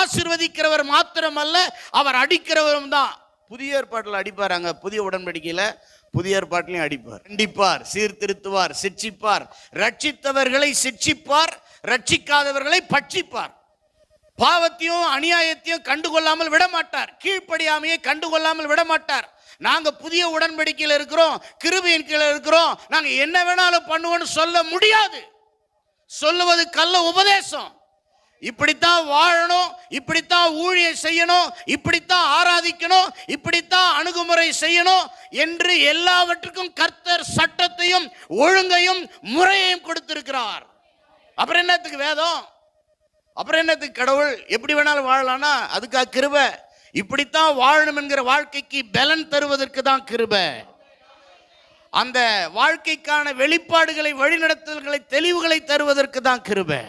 ஆசிர்வதிக்கிறவர் மாத்திரமல்ல அவர் அடிக்கிறவரும் தான். புதிய ஏற்பாட்டில் அடிப்பாராங்க. புதிய உடன்படிக்கையில புதிய ஏற்பாட்டிலையும் அடிப்பார். கண்டிப்பார் சீர்திருத்துவார் சிட்சிப்பார் ரட்சித்தவர்களை சிட்சிப்பார் ரட்சிக்காதவர்களை பட்சிப்பார். பாவத்தையும் அநியாயத்தையும் கண்டுகொள்ளாமல் விட மாட்டார் கீழ்ப்படியாமையை கண்டுகொள்ளாமல் விட மாட்டார் நாங்க புதிய உடன்படிக்கையில் இருக்கிறோம் கிருபியின் கீழே இருக்கிறோம். நாங்க என்ன வேணாலும் பண்ணுவோம்னு சொல்ல முடியாது. சொல்லுவது கல்ல உபதேசம். இப்படித்தான் வாழணும் இப்படித்தான் ஊழியம் செய்யணும் இப்படித்தான் ஆராதிக்கணும் இப்படித்தான் அணுகுமுறை செய்யணும் என்று எல்லாவற்றுக்கும் கர்த்தர் சட்டத்தையும் ஒழுங்கையும் முறையையும் கொடுத்திருக்கிறார். அப்புறம் என்னத்துக்கு வேதம்? அப்புறம் என்னத்துக்கு கடவுள்? எப்படி வேணாலும் வாழலாம்னா அதுக்காக கிருப. இப்படித்தான் வாழணும் என்கிற வாழ்க்கைக்கு பலன் தருவதற்கு தான் கிருபை. அந்த வாழ்க்கைக்கான வெளிப்பாடுகளை வழிநடத்தல்களை தெளிவுகளை தருவதற்கு தான் கிருபை.